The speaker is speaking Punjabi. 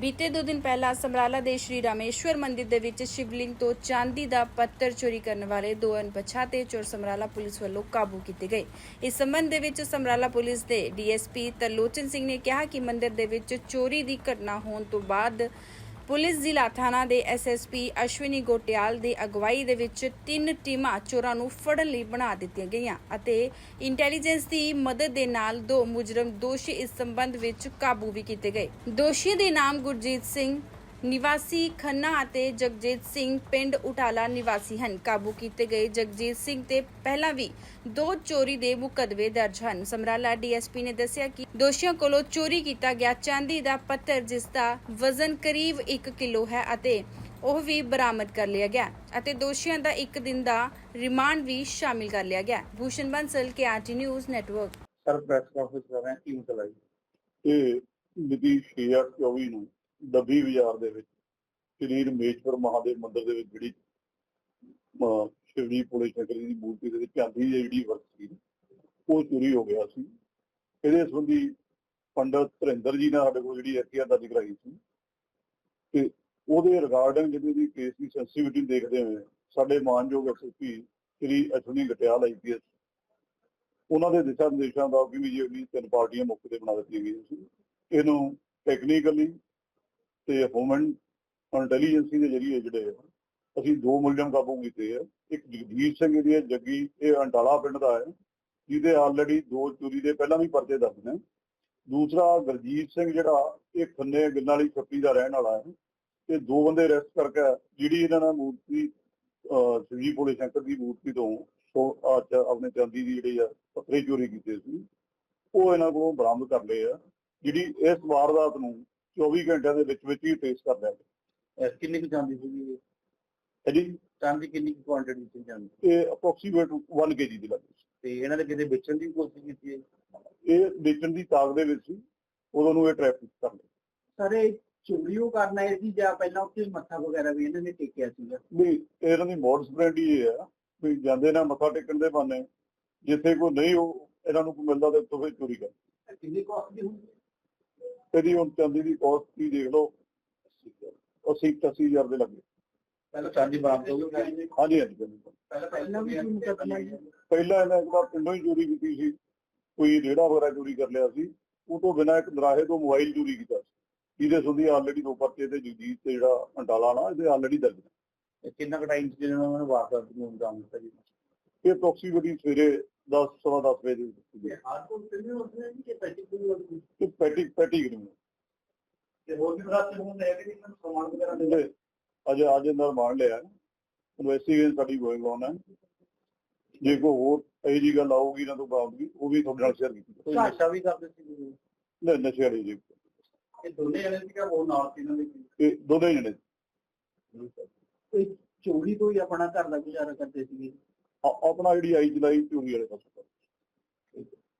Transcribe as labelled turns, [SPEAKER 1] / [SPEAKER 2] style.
[SPEAKER 1] ਬੀਤੇ ਦੋ ਦਿਨ ਪਹਿਲਾਂ ਸਮਰਾਲਾ ਦੇ ਸ਼੍ਰੀ ਰਾਮੇਸ਼ਵਰ ਮੰਦਿਰ ਦੇ ਵਿੱਚ ਸ਼ਿਵਲਿੰਗ ਤੋਂ ਚਾਂਦੀ ਦਾ ਪੱਤਰ ਚੋਰੀ ਕਰਨ ਵਾਲੇ ਦੋ ਅਣਪਛਾਤੇ ਚੋਰ ਸਮਰਾਲਾ ਪੁਲਿਸ ਵੱਲੋਂ ਕਾਬੂ ਕੀਤੇ ਗਏ। ਇਸ ਸੰਬੰਧ ਦੇ ਵਿੱਚ ਸਮਰਾਲਾ ਪੁਲਿਸ ਦੇ ਡੀਐਸਪੀ ਤਰਲੋਚਨ ਸਿੰਘ ਨੇ ਕਿਹਾ ਕਿ ਮੰਦਿਰ ਦੇ ਵਿੱਚ ਚੋਰੀ ਦੀ ਘਟਨਾ ਹੋਣ ਤੋਂ ਬਾਅਦ ਪੁਲਿਸ ਜ਼ਿਲ੍ਹਾ ਥਾਣਾ ਦੇ ਐਸਐਸਪੀ ਅਸ਼ਵਨੀ ਗੋਟਿਆਲ ਦੀ ਅਗਵਾਈ ਦੇ ਵਿੱਚ ਤਿੰਨ ਟੀਮਾਂ ਚੋਰਾਂ ਨੂੰ ਫੜਨ ਲਈ ਬਣਾ ਦਿੱਤੀਆਂ ਗਈਆਂ ਅਤੇ ਇੰਟੈਲੀਜੈਂਸ ਦੀ ਮਦਦ ਦੇ ਨਾਲ ਦੋ ਮੁਜਰਮ ਦੋਸ਼ੀ ਇਸ ਸੰਬੰਧ ਵਿੱਚ ਕਾਬੂ ਵੀ ਕੀਤੇ ਗਏ। ਦੋਸ਼ੀਆਂ ਦੇ ਨਾਮ ਗੁਰਜੀਤ ਸਿੰਘ ਨਿਵਾਸੀ ਖੰਨਾ ਅਤੇ ਜਗਜੀਤ ਸਿੰਘ ਪਿੰਡ ਉਟਾਲਾ ਨਿਵਾਸੀ ਹਨ। ਕਾਬੂ ਕੀਤੇ ਗਏ ਜਗਜੀਤ ਸਿੰਘ ਤੇ ਪਹਿਲਾਂ ਵੀ ਦੋ ਚੋਰੀ ਦੇ ਮੁਕੱਦਮੇ ਦਰਜ ਹਨ। ਸਮਰਾਲਾ ਡੀਐਸਪੀ ਨੇ ਦੱਸਿਆ ਕਿ ਦੋਸ਼ੀਆਂ ਕੋਲੋਂ ਚੋਰੀ ਕੀਤਾ ਗਿਆ ਚਾਂਦੀ ਦਾ ਪੱਤਰ ਜਿਸ ਦਾ ਵਜ਼ਨ ਕਰੀਬ 1 ਕਿਲੋ ਹੈ ਅਤੇ ਉਹ ਵੀ ਬਰਾਮਦ ਕਰ ਲਿਆ ਗਿਆ ਅਤੇ ਦੋਸ਼ੀਆਂ ਦਾ ਇੱਕ ਦਿਨ ਦਾ ਰਿਮਾਂਡ ਵੀ ਸ਼ਾਮਿਲ ਕਰ ਲਿਆ ਗਿਆ। Bhushan Bansal K RT news network.
[SPEAKER 2] Sir press conference ਕਰ ਰਹੇ ਮਸਲਾ ਹੈ?
[SPEAKER 3] ਇਹ ਮਿਤੀ 6/24 ਨੂੰ ਡੱਬੀ ਬਾਜ਼ਾਰ ਦੇ ਵਿੱਚ। ਸ੍ਰੀ ਰਮੇਸ਼ਵਰ ਮਹਾਦੇਵ ਮੰਦਿਰ ਦੇ ਵਿੱਚ ਜਿਹੜੀ ਸ਼ਿਵਜੀ ਪੁਲਿਸ ਸ਼ੰਕਰ ਦੀ ਮੂਰਤੀ ਦੇ ਚਾਂਦੀ ਦੀ ਜਿਹੜੀ ਵਰਕ ਸੀ, ਉਹ ਚੋਰੀ ਹੋ ਗਿਆ ਸੀ। ਇਹਦੇ ਸੰਬੰਧੀ ਪੰਡਤ ਧਰਿੰਦਰ ਜੀ ਨੇ ਸਾਡੇ ਕੋਲ ਜਿਹੜੀ ਐਫਆਈਆਰ ਦਰਜ ਕਰਾਈ ਸੀ। ਤੇ ਉਹਦੇ ਰਿਗਾਰਡਿੰਗ ਜਿਹੜੀ ਦੀ ਕੇਸ ਦੀ ਸੈਂਸਿਟੀਵਿਟੀ ਦੇਖਦੇ ਹੋਏ ਸਾਡੇ ਮਾਨਯੋਗ ਐਸਐਸਪੀ ਸ੍ਰੀ ਅਸ਼ਵਨੀ ਗਟਿਆਲ ਆਈਪੀਐਸ ਉਹਨਾਂ ਦੇ ਦਿਸ਼ਾ ਨਿਰਦੇਸ਼ਾਂ ਦਾ ਵੀ ਜਿਹੜੀ ਤਿੰਨ ਪਾਰਟੀਆਂ ਮੌਕੇ ਤੇ ਬਣਾ ਦਿੱਤੀਆਂ ਗਈਆਂ ਸੀ। ਇਹਨੂੰ ਟੈਕਨੀਕਲੀ ਤੇ ਹਿਊਮਨ ਇੰਟੈਲੀਜੈਂਸੀ ਦੇ ਜਰੀਏ ਜਿਹੜੇ ਅਸੀਂ ਦੋ ਮੁਲਜ਼ਮ ਕਾਬੂ ਕੀਤੇ ਆ। ਇੱਕ ਜਗਜੀਤ ਸਿੰਘ ਜਿਹੜੀ ਹੈ ਜੱਗੀ, ਇਹ ਅੰਟਾਲਾ ਪਿੰਡ ਦਾ ਹੈ ਜਿਹਦੇ ਆਲਰੇਡੀ ਦੋ ਚੋਰੀ ਦੇ ਪਹਿਲਾਂ ਵੀ ਪਰਚੇ ਦਰਜ ਨੇ। ਦੂਸਰਾ ਗੁਰਜੀਤ ਸਿੰਘ ਜਿਹੜਾ, ਇਹ ਖੰਨੇ ਗਿੱਲਾਂ ਵਾਲੀ ਛੱਪੀ ਦਾ ਰਹਿਣ ਵਾਲਾ ਹੈ ਤੇ ਦੋ ਬੰਦੇ ਅਰੈਸਟ ਕਰਕੇ ਜਿਹੜੀ ਇਹਨਾਂ ਨੇ ਮੂਰਤੀ, ਅਹ ਸ਼ਿਵਜੀ ਭੋਲੇ ਸ਼ੰਕਰ ਦੀ ਮੂਰਤੀ ਤੋਂ ਸੋ, ਅੱਜ ਆਪਣੇ ਚਾਂਦੀ ਦੀ ਜਿਹੜੀ ਆ, ਪੱਥਰੇ ਚੋਰੀ ਕੀਤੇ ਸੀ, ਉਹ ਇਹਨਾਂ ਕੋਲੋਂ ਬਰਾਮਦ ਕਰ ਲਏ ਆ। ਜਿਹੜੀ ਇਸ ਵਾਰਦਾਤ ਨੂੰ 24 ਘੰਟਿਆਂ ਦੇ ਵਿੱਚ ਵਿੱਚ ਹੀ ਟ੍ਰੇਸ ਕਰ ਲਿਆ ਗਿਆ।
[SPEAKER 2] ਇਹ ਕਿੰਨੀ ਕੁ ਚਾਂਦੀ ਸੀਗੀ ਇਹ?
[SPEAKER 3] ਜੀ?
[SPEAKER 2] ਚਾਂਦੀ ਕਿੰਨੀ ਕੁ ਕੁਆਂਟੀਟੀ ਸੀ ਚਾਂਦੀ
[SPEAKER 3] ਇਹ ਅਪਰੋਕਸੀਮੇਟ 1 ਕੇਜੀ ਦੀ ਲੱਗੀ
[SPEAKER 2] ਤੇ ਇਹਨਾਂ ਨੇ ਕਿਤੇ ਵੇਚਣ ਦੀ ਕੋਸ਼ਿਸ਼ ਕੀਤੀ ਹੈ?
[SPEAKER 3] ਇਹ ਵੇਚਣ ਦੀ ਤਾਕ ਦੇ ਵਿੱਚ ਸੀ। ਉਦੋਂ ਨੂੰ ਇਹ ਟ੍ਰੈਫਿਕ ਕਰ ਲਿਆ।
[SPEAKER 4] ਸਰ ਇਹ ਚੋਰੀ ਉਹ ਕਰਨਾ ਹੈ ਸੀ ਜਾਂ ਪਹਿਲਾਂ ਉੱਥੇ ਮੱਥਾ ਵਗੈਰਾ ਵੀ ਇਹਨਾਂ ਨੇ ਟੇਕਿਆ ਸੀਗਾ?
[SPEAKER 3] ਵੀ ਇਹਨਾਂ ਦੀ ਮੋਡਸ ਬ੍ਰੈਂਡ ਹੀ ਇਹ ਆ ਵੀ ਜਾਂਦੇ ਨੇ ਮੱਥਾ ਟੇਕਣ ਦੇ ਬਹਾਨੇ ਜਿੱਥੇ ਕੋਈ ਨਹੀਂ ਉਹ ਇਹਨਾਂ ਨੂੰ ਕੋਈ ਮਿਲਦਾ ਤੇ ਉੱਥੋਂ ਫਿਰ ਚੋਰੀ ਕਰ
[SPEAKER 4] ਕਿੰਨੀ ਕਾਸਟ ਦੀ ਹੁੰਦੀ
[SPEAKER 3] ਇਹਦੀ ਹੁਣ ਚਾਂਦੀ ਦੀ ਕਾਸਟ ਕੀ ਦੇਖ ਲਓ। 80 80000 ਦੇ ਲੱਗੇ।
[SPEAKER 2] ਪਹਿਲਾਂ ਚਾਂਦੀ ਹੋ ਗਈ
[SPEAKER 3] ਹਾਂਜੀ ਹਾਂਜੀ।
[SPEAKER 2] ਪਹਿਲਾਂ
[SPEAKER 4] ਪਹਿਲਾਂ ਵੀ ਮੁਕੱਦਮਾ ਜੀ।
[SPEAKER 3] ਪਹਿਲਾਂ ਇਹਨਾਂ ਇੱਕ ਵਾਰ ਪਿੰਡੋਂ ਹੀ ਚੋਰੀ ਕੀਤੀ ਸੀ। ਕੋਈ ਰੇੜਾ ਵਗੈਰਾ ਚੋਰੀ ਕਰ ਲਿਆ ਸੀ। ਉਹ ਤੋਂ ਬਿਨਾਂ ਇੱਕ ਦਰਾਹੇ ਤੋਂ ਮੋਬਾਈਲ ਚੋਰੀ ਕੀਤਾ ਸੀ। ਇਹਦੇ ਸੰਦੀ ਆਲਰੇਡੀ ਦੋ ਪਰਚੇ ਤੇ ਜਗਜੀਤ ਤੇ ਜਿਹੜਾ ਅੰਟਾਲਾ ਨਾ ਇਹਦੇ ਆਲਰੇਡੀ ਦਰਜ
[SPEAKER 2] ਕਿੰਨਾ ਕੁ ਟਾਈਮ ਸੀ ਜਦੋਂ ਉਹਨਾਂ ਨੇ ਵਾਰਦਾਤ ਨੂੰ ਅੰਜਾਮ ਦਿੱਤਾ ਜੀ?
[SPEAKER 3] ਇਹ ਅਪਰੋਕਸੀਮੇਟਲੀ ਸਵੇਰੇ 10 ਸਵਾ 10 ਵਜੇ ਦੇ ਵਿੱਚ ਸੀਗੇ।
[SPEAKER 4] ਹਾਰਡਕੋਰ ਕਿੰਨੇ ਹੁੰਦੇ ਨੇ ਕਿ ਪੈਟੀ ਕੋਈ ਹੁੰਦੀ
[SPEAKER 3] ਤੇ
[SPEAKER 4] ਹੋਰ ਵੀ ਬਰਾਤ ਹੁੰਦੇ ਹੈਗੇ ਇਹਨਾਂ ਨੂੰ ਸਮਾਨ ਵਗੈਰਾ ਦੇ
[SPEAKER 3] ਅੱਜ ਅੱਜ ਅੰਦਰ ਮਾਰ ਲਿਆ ਇਨਵੈਸਟੀਗੇਸ਼ਨ ਸਾਡੀ ਗੋਇੰਗ ਔਨ ਹੈ। ਜੇ ਕੋਈ ਹੋਰ ਇਹੋ ਜੀ ਗੱਲ ਆਊਗੀ ਨਾ ਤੋਂ ਬਾਅਦ ਉਹ ਵੀ ਤੁਹਾਡੇ ਨਾਲ ਸ਼ੇਅਰ ਕੀਤੀ
[SPEAKER 2] ਕੋਈ ਨਸ਼ਾ ਵੀ ਕਰਦੇ ਸੀ
[SPEAKER 3] ਨਹੀਂ ਨਸ਼ੇ ਵਾਲੀ ਜੀ।
[SPEAKER 4] ਇਹ ਦੋਨੇ ਜਣੇ ਸੀਗਾ ਉਹ ਨਾਲ ਸੀ ਇਹਨਾਂ ਦੇ
[SPEAKER 3] ਇਹ ਦੋਨੇ ਜਣੇ।
[SPEAKER 4] ਇਹ ਚੋਰੀ ਤੋਂ ਹੀ ਆਪਣਾ ਘਰ ਦਾ ਗੁਜ਼ਾਰਾ ਕਰਦੇ ਸੀਗੇ।
[SPEAKER 3] ਆਪਣਾ ਜਿਹੜੀ ਆਈ ਜੁਲਾਈ ਝੂਗੀ ਵਾਲੇ ਪਾਸੇ